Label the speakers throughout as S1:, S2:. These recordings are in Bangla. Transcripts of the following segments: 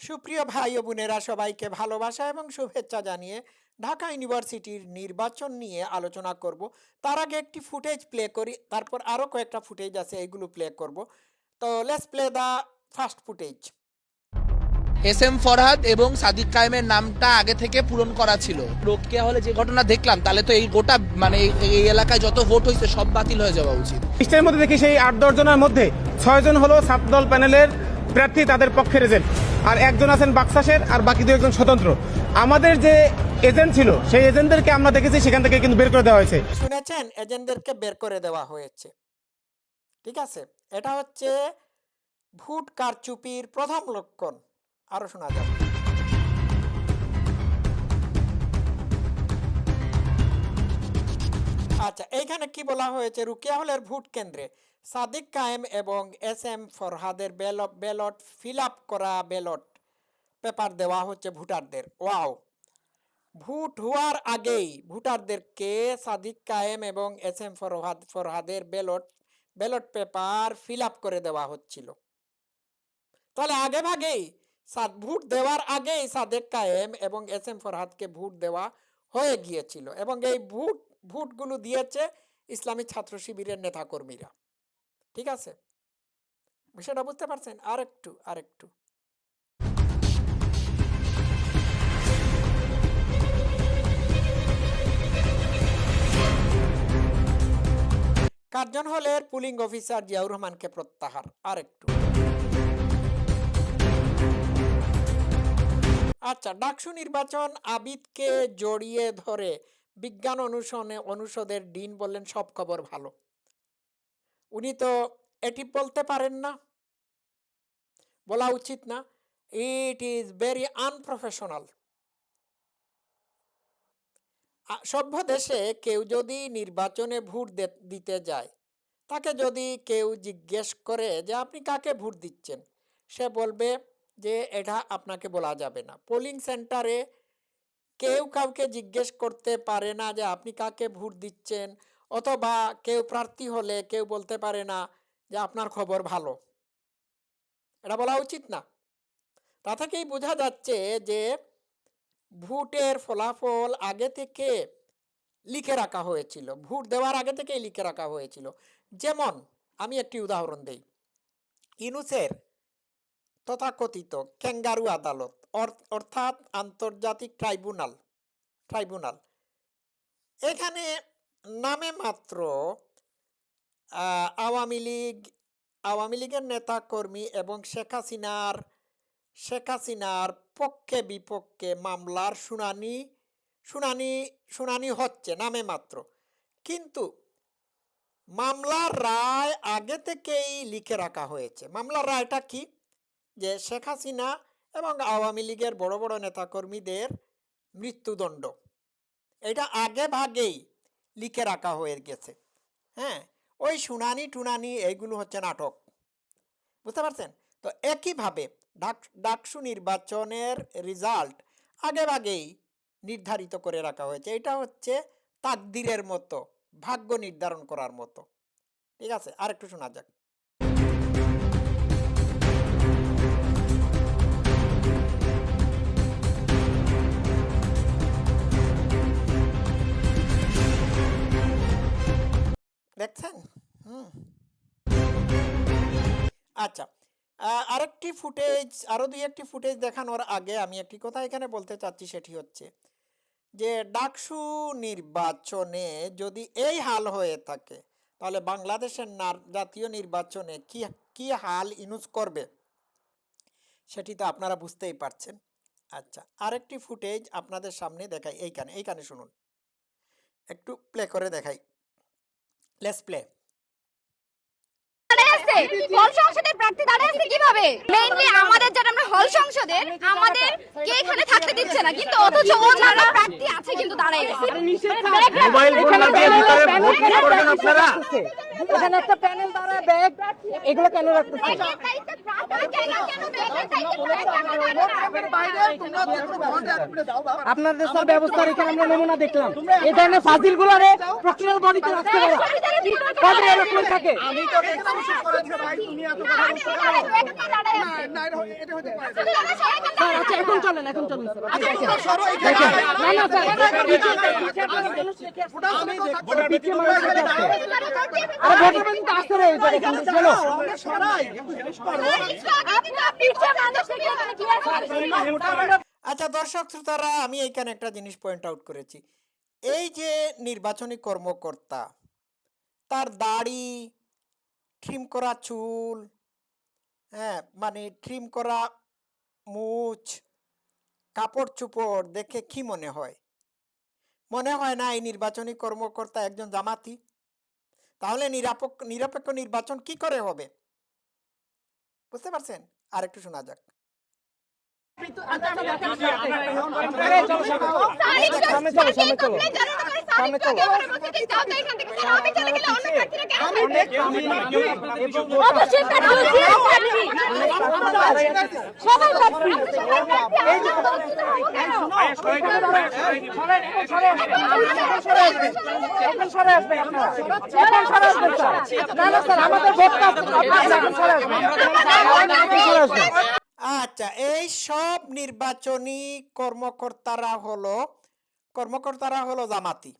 S1: সুপ্রিয় ভাই ও বোনেরা সবাইকে ভালোবাসা এবং শুভেচ্ছা জানিয়ে ঢাকা ইউনিভার্সিটির নির্বাচন নিয়ে আলোচনা করব। তার আগে একটি ফুটেজ প্লে করি তারপর আরও কয়েকটা ফুটেজ আছে এইগুলো প্লে করব। তো let's play the first footage.
S2: S M Farhad এবং সাদিক কায়েমের নামটা আগে থেকে পূরণ করা ছিল। রোকেয়া হলে যে ঘটনা দেখলাম তাহলে তো এই গোটা মানে এই- এই এলাকায় যত ভোট হয়েছে সব বাতিল হয়ে যাওয়া উচিত।
S3: লিস্টের মধ্যে দেখি সেই আট দশ জনের মধ্যে ছয় জন হলো সাত দল প্যানেলের প্রার্থী তাদের পক্ষের এজেন্ট। আর একজন আছেন বাক্সাসের আর বাকি দু একজন স্বতন্ত্র। আমাদের যে এজেন্ট ছিল, সেই এজেন্টদেরকে আমরা দেখেছি, সেখান থেকে কিন্তু বের করে দেওয়া হয়েছে।
S1: শুনেছেন? এজেন্টদেরকে বের করে দেওয়া হয়েছে। ঠিক আছে? এটা হচ্ছে ভোট কারচুপির প্রথম লক্ষণ। আরও শোনা যাবে আচ্ছা এইখানে কি বলা হয়েছে? রুকিয়া হলের ভোট কেন্দ্রে। সাদিক কায়েম এবং এস এম ফরহাদের ব্যালট ফিল আপ করা ব্যালট পেপার দেওয়া হচ্ছে ভোটারদের। ওয়াও! ভোট হওয়ার আগেই ভোটারদেরকে সাদিক কায়েম এবং S M Farhad, ফরহাদের ballot ballot paper fill up করে দেওয়া হচ্ছিল। তাহলে আগে ভাগেই ভোট দেওয়ার আগেই সাদেক কায়েম এবং এস এম ফরহাদকে ভোট দেওয়া হয়ে গিয়েছিল এবং এই ভোট, ভোটগুলো দিয়েছে ইসলামী ছাত্র শিবিরের নেতাকর্মীরা। ঠিক আছে? বিষয়টা বুঝতে পারছেন? আর একটু আর একটু কার্জন হলের পুলিং অফিসার জিয়াউর রহমানকে প্রত্যাহার। আর একটু আচ্ছা ডাকসু নির্বাচন আবিদকে জড়িয়ে ধরে বিজ্ঞান অনুসরণে অনুষদের ডিন বললেন, সব খবর ভালো। উনি তো এটি বলতে পারেন না। বলা উচিত না। ইট ইজ ভেরি আনপ্রফেশনাল সভ্য দেশে কেউ যদি নির্বাচনে ভোট দিতে যায়, তাকে যদি কেউ জিজ্ঞেস করে যে আপনি কাকে ভোট দিচ্ছেন, সে বলবে যে এটা আপনাকে বলা যাবে না। পোলিং সেন্টারে কেউ কাউকে জিজ্ঞেস করতে পারে না যে আপনি কাকে ভোট দিচ্ছেন। অথবা কেউ প্রার্থী হলে কেউ বলতে পারে না যে আপনার খবর ভালো। এটা বলা উচিত না। তা থেকেই বোঝা যাচ্ছে যে ভোটের ফলাফল আগে থেকে লিখে রাখা হয়েছিল। ভোট দেওয়ার আগে থেকেই লিখে রাখা হয়েছিল। যেমন আমি একটি উদাহরণ দেই। ইনুসের তথাকথিত ক্যাঙ্গারু আদালত অর- অর্থাৎ আন্তর্জাতিক ট্রাইব্যুনাল ট্রাইব্যুনাল। এখানে নামে মাত্র আওয়ামী লীগ, আওয়ামী লীগের নেতা কর্মী এবং শেখ হাসিনার শেখ হাসিনার পক্ষে বিপক্ষে মামলার শুনানি শুনানি শুনানি হচ্ছে নামে মাত্র। কিন্তু মামলার রায় আগে থেকেই লিখে রাখা হয়েছে। মামলার রায়টা কি? যে শেখ হাসিনা এবং আওয়ামী লীগের বড় বড় নেতাকর্মীদের মৃত্যুদণ্ড। এটা আগে ভাগেই লিখে রাখা হয়ে গেছে। হ্যাঁ? ওই শুনানি টুনানি এইগুলো হচ্ছে নাটক। বুঝতে পারছেন? তো একইভাবে ডাক, ডাকসু নির্বাচনের রেজাল্ট আগেভাগেই নির্ধারিত করে রাখা হয়েছে। এটা হচ্ছে তাকদিরের মতো, ভাগ্য নির্ধারণ করার মতো। ঠিক আছে? আর একটু শোনা যাক। দেখছেন? হুম। আচ্ছা আরেকটি ফুটেজ, আরও দুই একটি ফুটেজ দেখানোর আগে আমি একটি কথা এখানে বলতে চাচ্ছি, সেটি হচ্ছে যে ডাকসু নির্বাচনে যদি এই হাল হয়ে থাকে, তাহলে বাংলাদেশের জাতীয় নির্বাচনে কি কি হাল ইউজ করবে? সেটি তো আপনারা বুঝতেই পারছেন। আচ্ছা আরেকটি ফুটেজ আপনাদের সামনে দেখাই, এইখানে এইখানে শুনুন। একটু প্লে করে দেখাই। লেস প্লে
S4: হল সংসদের প্রার্থী দাঁড়ায় আছে কীভাবে? মেইনলি আমাদের যারা আমরা হল সংসদের আমাদের কে এখানে থাকতে দিচ্ছে না? কিন্তু অথচ অন্যান্য প্রার্থী আছে কিন্তু দাঁড়ায় গেছে।
S3: মোবাইল ফোন লাগিয়ে ভিতরে ভোট কি করবেন আপনারা।
S5: এখানে একটা প্যানেল দ্বারা ব্যাগ। এগুলো কেন রাখতেছে আপনাদের সব ব্যবস্থার এখানে আমরা নমুনা দেখলাম। এই ধরনের ফাজিল গুলারে প্রক্রিয়াল বডিতে রাখতে পারা কবে এরকম থাকে।
S4: আমি তো দেখলাম ভাই তুমি এত কথা বলছো
S5: আচ্ছা এখন। চলেন এখন চলেন আসছেন। আরে ভোটার আসতে রে জায়গায় চলো।
S1: আচ্ছা দর্শক শ্রোতারা, আমি এইখানে একটা জিনিস পয়েন্ট আউট করেছি। এই যে নির্বাচনী কর্মকর্তা, তার দাড়ি ট্রিম করা চুল হ্যাঁ মানে ট্রিম করা মুছ, কাপড় চুপড় দেখে কি মনে হয়? মনে হয় না এই নির্বাচনী কর্মকর্তা একজন জামাতি? তাহলে নিরাপক, নিরপেক্ষ নির্বাচন কি করে হবে? বুঝতে পারছেন? আর একটু শোনা যাক
S5: সামনে চলো। সামনে চলো। সামনে চলো
S1: আচ্ছা এই সব নির্বাচনী কর্মকর্তারা হলো কর্মকর্তারা হলো জামাতি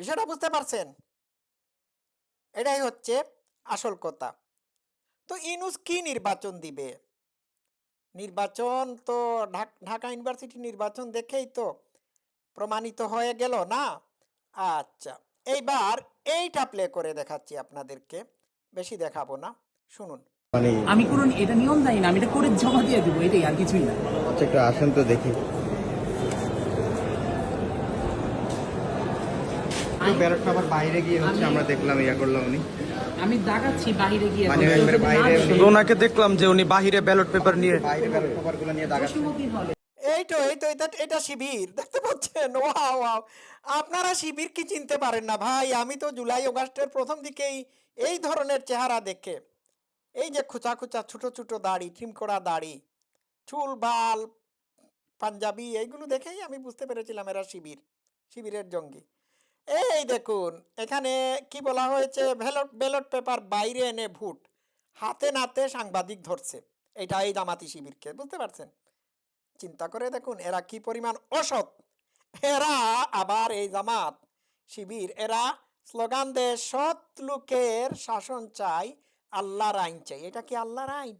S1: বিষয়টা বুঝতে পারছেন? এটাই হচ্ছে আসল কথা। তো ইনুস কি নির্বাচন দিবে? নির্বাচন তো ঢাকা ইউনিভার্সিটি নির্বাচন দেখেই তো প্রমাণিত হয়ে গেল না? আচ্ছা এইবার এইটা প্লে করে দেখাচ্ছি আপনাদেরকে। বেশি দেখাবো না শুনুন।
S6: আমি কোনো এটা নিয়ম জানি না আমি এটা করে জমা দিয়ে দেবো এটাই আর কিছুই না।
S7: আচ্ছা একটু আসেন তো দেখি। ব্যালট পেপার বাইরে গিয়ে হচ্ছে আমরা দেখলাম ইয়া করলাম উনি।
S6: আমি দাগাচ্ছি বাইরে গিয়ে
S7: মানে বাইরে
S6: দেখে,
S8: ওনাকে দেখলাম যে উনি বাহিরে ব্যালট পেপার নিয়ে
S7: বাইরে ব্যালট পেপারগুলো নিয়ে দাগাচ্ছে।
S6: বসুমতী হলে
S1: এই তো এই তো এটা এটা শিবির দেখতে পাচ্ছেন? Wow wow. আপনারা শিবির কি চিনতে পারেন না ভাই? আমি তো জুলাই অগাস্টের প্রথম দিকেই এই ধরনের চেহারা দেখে। এই যে খুচা খুচা ছোট ছোট দাড়ি ট্রিম করা দাড়ি চুল বাল পাঞ্জাবি এইগুলো দেখেই আমি বুঝতে পেরেছিলাম এরা শিবির শিবিরের জঙ্গি। এই দেখুন, এখানে কি বলা হয়েছে? ব্যালট ব্যালট পেপার বাইরে এনে ভোট। হাতে নাতে সাংবাদিক ধরছে। এটা এই জামাতি শিবিরকে, বুঝতে পারছেন? চিন্তা করে দেখুন, এরা কি পরিমাণ অসৎ? এরা আবার এই জামাত শিবির, এরা স্লোগান দেয়, সৎ লোকের শাসন চাই, আল্লাহর আইন চাই। এটা কি আল্লাহর আইন?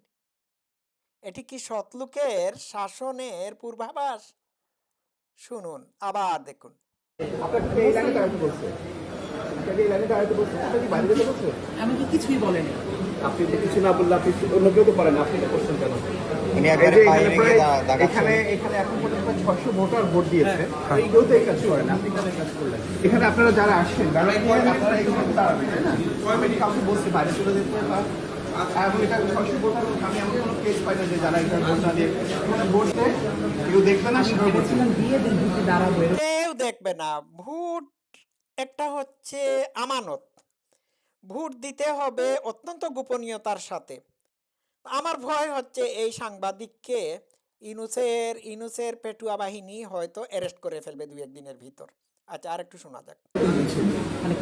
S1: এটি কি সৎ লোকের শাসনের পূর্বাভাস? শুনুন, আবার দেখুন।
S6: আমাকে কিছুই বলেনি
S3: আপনি তো কিছু না বললে আপনি অন্য কেউ তো পারেন আপনি করছেন কেন? এখানে এখানে এখানে পর্যন্ত ছয়শো ভোটার ভোট দিয়েছে। এই কেউ তো এই কাজ করেন আপনি কাজ করলেন? এখানে আপনারা যারা আসছেন যারা আপনারা এখানে দাঁড়াবেন তাই না? আমি কাউকে বলছি বাইরে চলে যেতে বা এখন এটা ছয়শো ভোটার আমি এমন কোনো কেস পাই না যে যারা এখানে ভোট না দিয়ে ভোট দেয় কেউ দেখবে না সেভাবে বলছি
S6: দিয়ে। দাঁড়াবো।
S1: দেখবে না। ভোট একটা হচ্ছে আমানত। ভোট দিতে হবে অত্যন্ত গোপনীয়তার সাথে। আমার ভয় হচ্ছে এই সাংবাদিককে ইনুসের ইনুসের পেটুয়া বাহিনী হয়তো অ্যারেস্ট করে ফেলবে দুই একদিনের ভিতর। আচ্ছা আর একটু শোনা যাক।
S6: মানে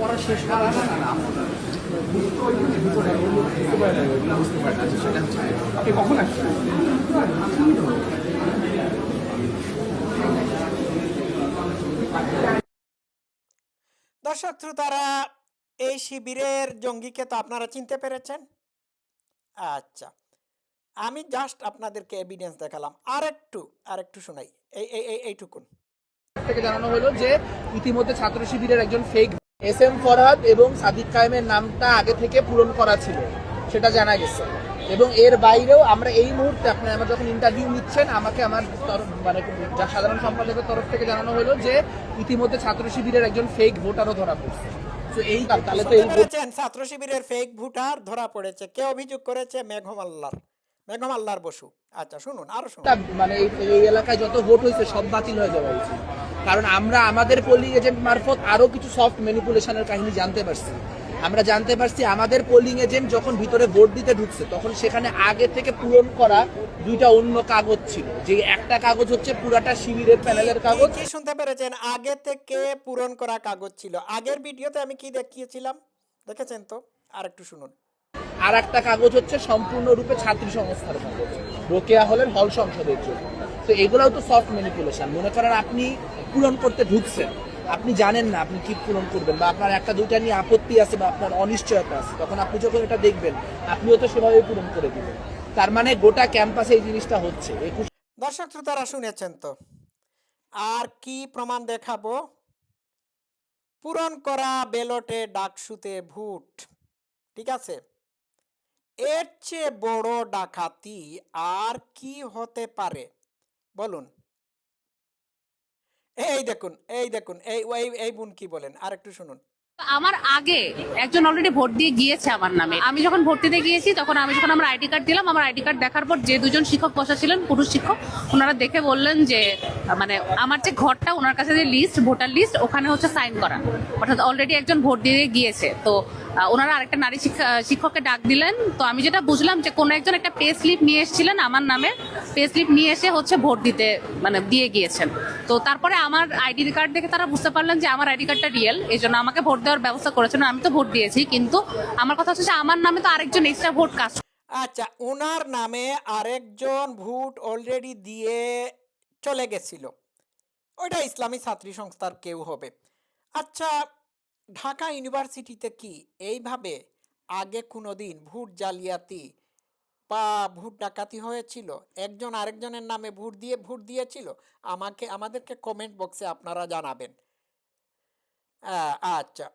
S1: দর্শক তারা এই শিবিরের জঙ্গিকে তো আপনারা চিনতে পেরেছেন? আচ্ছা আমি জাস্ট আপনাদেরকে এভিডেন্স দেখালাম। আর একটু আর একটু শোনাই। এই এই, এই- এইটুকুন।
S2: থেকে জানানো হলো যে ইতিমধ্যে ছাত্র শিবিরের একজন ফেক এস এম ফরহাদ এবং সাদিক কায়েমের নামটা আগে থেকে পূরণ করা ছিল, সেটা জানা গেছে। এবং এর বাইরেও আমরা এই মুহূর্তে আপনি আমার যখন ইন্টারভিউ নিচ্ছেন আমাকে আমার মানে যা সাধারণ সম্পাদকের তরফ থেকে জানানো হলো যে ইতিমধ্যে ছাত্র শিবিরের একজন ফেক ভোটারও ধরা পড়ছে। এই তাহলে তো এই
S1: ছাত্র শিবিরের ফেক ভোটার ধরা পড়েছে। কে অভিযোগ করেছে? মেঘম আল্লাহর মেঘম আল্লাহর বসু। আচ্ছা শুনুন আরও শুনুন।
S2: মানে এই- এই এলাকায় যত ভোট হয়েছে সব বাতিল হয়ে যাওয়া উচিত। কারণ আমরা আমাদের পোলিং এজেন্ট মারফত আরও কিছু সফট ম্যানিপুলেশনের কাহিনী জানতে পারছি। আমরা জানতে পারছি আমাদের পোলিং এজেন্ট যখন ভিতরে ভোট দিতে ঢুকছে তখন সেখানে আগে থেকে পূরণ করা দুইটা অন্য কাগজ ছিল। যে একটা কাগজ হচ্ছে পুরাটা শিবিরের প্যানেলের কাগজ।
S1: কি শুনতে পেরেছেন আগে থেকে পূরণ করা কাগজ ছিল। আগের ভিডিওতে আমি কি দেখিয়েছিলাম? দেখেছেন তো? আর একটু শুনুন।
S2: আর একটা কাগজ হচ্ছে সম্পূর্ণরূপে ছাত্রী সংস্থার কাগজ রোকেয়া হলেন হল সংসদের জন্য। তো এগুলোও তো সফট ম্যানিপুলেশন মনে করেন আপনি পূরণ করতে ঢুকছেন। আপনি জানেন না আপনি কি পূরণ করবেন বা আপনার একটা দুইটা নিয়ে আপত্তি আছে বা আপনার অনিশ্চয়তা আছে, তখন আপনি যখন এটা দেখবেন, আপনিও তো সেভাবে পূরণ করে দিবেন। তার মানে গোটা ক্যাম্পাসে এই জিনিসটা হচ্ছে। একুশ
S1: দর্শক, শ্রোতারা শুনেছেন তো। আর কি প্রমাণ দেখাবো? পূরণ করা বেলটে ডাকসুতে ভুট, ঠিক আছে? এর চেয়ে বড় ডাকাতি আর কি হতে পারে? বলুন। এই দেখুন এই দেখুন, এই এই বোন কি বলেন? আর একটু শুনুন
S9: আমার আগে একজন অলরেডি ভোট দিয়ে গিয়েছে আমার নামে। আমি যখন ভোট দিতে গিয়েছি, তখন আমি যখন আমার আইডি কার্ড দিলাম, আমার আইডি কার্ড দেখার পর যে দুজন শিক্ষক বসা ছিলেন, পুরুষ শিক্ষক, ওনারা দেখে বললেন যে মানে আমার যে ঘরটা, ওনার কাছে যে লিস্ট ভোটার লিস্ট ওখানে হচ্ছে সাইন করা। অর্থাৎ অলরেডি একজন ভোট দিয়ে গিয়েছে। তো ওনারা আরেকটা নারী শিক্ষা- শিক্ষককে ডাক দিলেন। তো আমি যেটা বুঝলাম যে, কোনো একজন একটা পে স্লিপ নিয়ে এসেছিলেন আমার নামে। পে স্লিপ নিয়ে এসে হচ্ছে ভোট দিতে মানে দিয়ে গিয়েছেন। তো তারপরে আমার আইডি কার্ড দেখে তারা বুঝতে পারলেন যে আমার আইডি কার্ডটা রিয়েল এই জন্য আমাকে ভোট দেওয়ার ব্যবস্থা করেছেন। আমি তো ভোট দিয়েছি, কিন্তু আমার কথা হচ্ছে আমার নামে তো আরেকজন এক্সট্রা ভোট কাজ
S1: আচ্ছা ওনার নামে আরেকজন ভোট অলরেডি দিয়ে চলে গেছিল। ওইটা ইসলামী ছাত্রী সংস্থার কেউ হবে। আচ্ছা ঢাকা ইউনিভার্সিটিতে কি এইভাবে আগে কোনো দিন ভোট জালিয়াতি বা ভোট ডাকাতি হয়েছিল, একজন আরেকজনের নামে ভোট দিয়ে ভোট দিয়েছিল, আমাকে, আমাদেরকে কমেন্ট বক্সে আপনারা জানাবেন। আচ্ছা।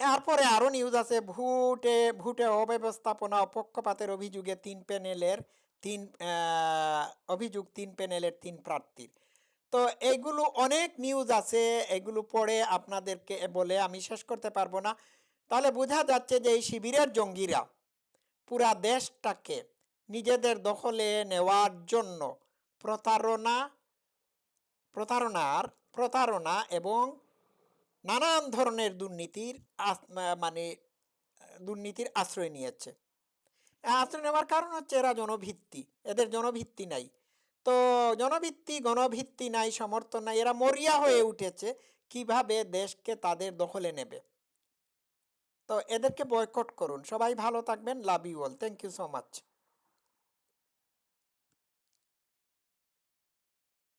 S1: এরপরে আরও নিউজ আছে, ভোটে ভোটে অব্যবস্থাপনা অপক্ষপাতের অভিযোগে তিন প্যানেলের তিন অভিযোগ তিন প্যানেলের তিন প্রার্থীর। তো এইগুলো অনেক নিউজ আছে, এগুলো পড়ে আপনাদেরকে বলে আমি শেষ করতে পারব না। তাহলে বোঝা যাচ্ছে যে এই শিবিরের জঙ্গিরা পুরা দেশটাকে নিজেদের দখলে নেওয়ার জন্য প্রতারণা, প্রতারণার প্রতারণা এবং নানান ধরনের দুর্নীতির মানে দুর্নীতির আশ্রয় নিয়েছে। আশ্রয় নেওয়ার কারণ হচ্ছে এরা জনভিত্তি, এদের জনভিত্তি নাই। তো জনভিত্তি, গণভিত্তি নাই, সমর্থন নাই, এরা মরিয়া হয়ে উঠেছে। কীভাবে দেশকে তাদের দখলে নেবে? তো এদেরকে বয়কট করুন। সবাই ভালো থাকবেন love you all thank you so much